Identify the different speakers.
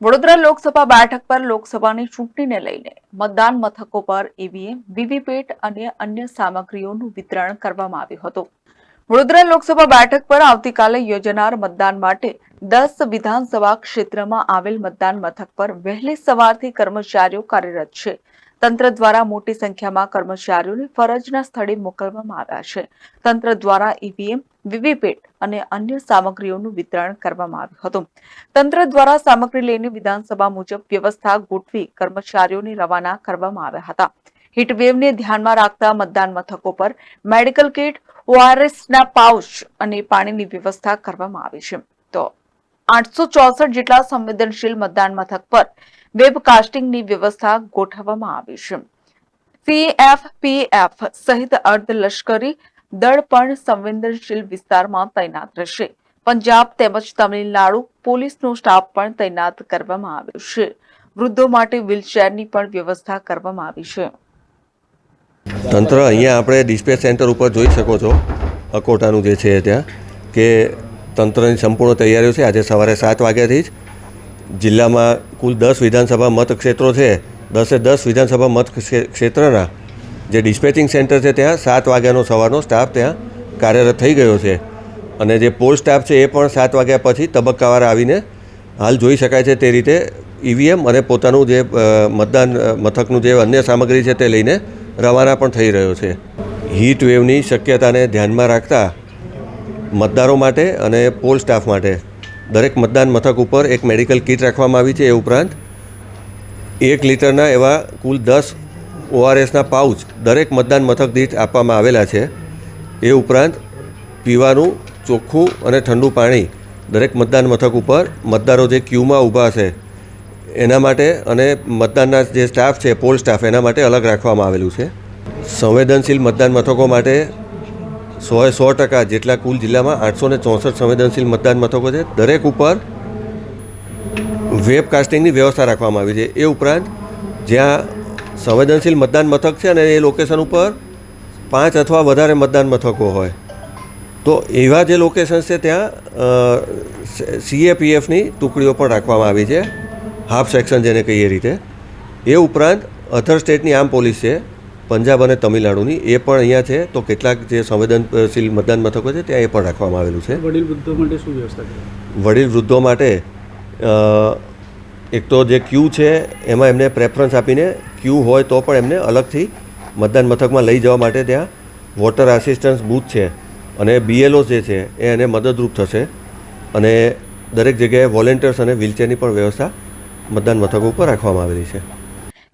Speaker 1: વડોદરા લોકસભા બેઠક પર લોકસભાની ચૂંટણીને લઈને મતદાન મથકો પર ઈવીએમ વીવીપેટ અને અન્ય સામગ્રીઓનું વિતરણ કરવામાં આવ્યું હતું. વડોદરા લોકસભા બેઠક પર આવતીકાલે યોજાનાર મતદાન માટે દસ વિધાનસભા ક્ષેત્રમાં આવેલ મતદાન મથક પર વહેલી સવારથી કર્મચારીઓ કાર્યરત છે. તંત્ર દ્વારા મોટી સંખ્યામાં કર્મચારીઓને ફરજના સ્થળે મોકલવામાં આવ્યા છે. તંત્ર દ્વારા ઈવીએમ, વીવીપેટ અને અન્ય સામગ્રીઓનું વિતરણ કરવામાં આવ્યું હતું. તંત્ર દ્વારા સામગ્રી લઈને વિધાનસભા મુજબ વ્યવસ્થા ગોઠવી કર્મચારીઓને રવાના કરવામાં આવ્યા હતા. હીટવેવને ધ્યાનમાં રાખતા મતદાન મથકો પર મેડિકલ કિટ, ઓઆરએસના પાઉચ અને પાણીની વ્યવસ્થા કરવામાં આવી છે. તો આઠસો ચોસઠ જેટલા સંવેદનશીલ મતદાન મથક પર વેબકાસ્ટિંગની વ્યવસ્થા ગોઠવવામાં આવી છે. સીએફપીએફ સહિત અર્ધલશ્કરી દળ પણ સંવેદનશીલ વિસ્તારમાં તૈનાત રહેશે. પંજાબ તેમજ તમિલનાડુ પોલીસનો સ્ટાફ પણ તૈનાત કરવામાં આવ્યો છે. વૃદ્ધો માટે વ્હીલચેરની પણ વ્યવસ્થા કરવામાં આવી છે.
Speaker 2: તંત્ર અહીંયા આપણે ડિસ્પેચ સેન્ટર ઉપર જોઈ શકો છો. અકોટાનું જે છે ત્યાં, કે તંત્રની સંપૂર્ણ તૈયારીઓ છે. આજે સવારે સાત વાગ્યાથી જ જિલ્લામાં કુલ દસ વિધાનસભા મતક્ષેત્રો છે. દસે દસ વિધાનસભા મત ક્ષે- ક્ષેત્રના જે ડિસ્પેચિંગ સેન્ટર છે ત્યાં સાત વાગ્યાનો સવારનો સ્ટાફ ત્યાં કાર્યરત થઈ ગયો છે. અને જે પોલ સ્ટાફ છે એ પણ સાત વાગ્યા પછી તબક્કાવાર આવીને હાલ જોઈ શકાય છે તે રીતે ઈવીએમ અને પોતાનું જે મતદાન મથકનું જે અન્ય સામગ્રી છે તે લઈને રવાના પણ થઈ રહ્યો છે. હીટ વેવની શક્યતાને ધ્યાનમાં રાખતા મતદારો માટે અને પોલ સ્ટાફ માટે. દરેક મતદાન મથક ઉપર એક મેડિકલ કિટ રાખવામાં આવી છે એ ઉપરાંત એક લીટરના એવા કુલ દસ ઓઆરએસના પાઉચ દરેક મતદાન મથક દીઠ આપવામાં આવેલા છે. એ ઉપરાંત પીવાનું, ચોખ્ખું અને ઠંડુ પાણી દરેક મતદાન મથક ઉપર મતદારો જે ક્યુમાં ઊભા છે એના માટે અને મતદાનના જે સ્ટાફ છે, પોલ સ્ટાફ, એના માટે અલગ રાખવામાં આવેલું છે. સંવેદનશીલ મતદાન મથકો માટે સોએ સો ટકા જેટલા કુલ જિલ્લામાં આઠસો ને ચોસઠ સંવેદનશીલ મતદાન મથકો છે. દરેક ઉપર વેબકાસ્ટિંગની વ્યવસ્થા રાખવામાં આવી છે. એ ઉપરાંત જ્યાં સંવેદનશીલ મતદાન મથક છે અને એ લોકેશન ઉપર પાંચ અથવા વધારે મતદાન મથકો હોય. તો એવા જે લોકેશન્સ છે ત્યાં સીએપીએફની ટુકડીઓ પણ રાખવામાં આવી છે. હાફ સેક્શન જેને કહીએ રીતે. એ ઉપરાંત અધર સ્ટેટની આમ પોલીસ છે. પંજાબ અને તમિલનાડુની એ પણ અહીંયા છે. તો કેટલાક જે સંવેદનશીલ મતદાન મથકો છે ત્યાં એ પણ રાખવામાં આવેલું છે.
Speaker 3: વડીલ વૃદ્ધો માટે શું વ્યવસ્થા
Speaker 2: વડીલ વૃદ્ધો માટે એક તો જે ક્યુ છે એમાં એમને પ્રેફરન્સ આપીને ક્યુ હોય તો પણ એમને અલગથી મતદાન મથકમાં લઈ જવા માટે ત્યાં વોટર આસિસ્ટન્સ બૂથ છે અને બીએલઓ જે છે એ એને મદદરૂપ થશે. અને દરેક જગ્યાએ વોલેન્ટિયર્સ અને વ્હીલચેરની પણ વ્યવસ્થા મતદાન મથકો ઉપર રાખવામાં આવેલી છે.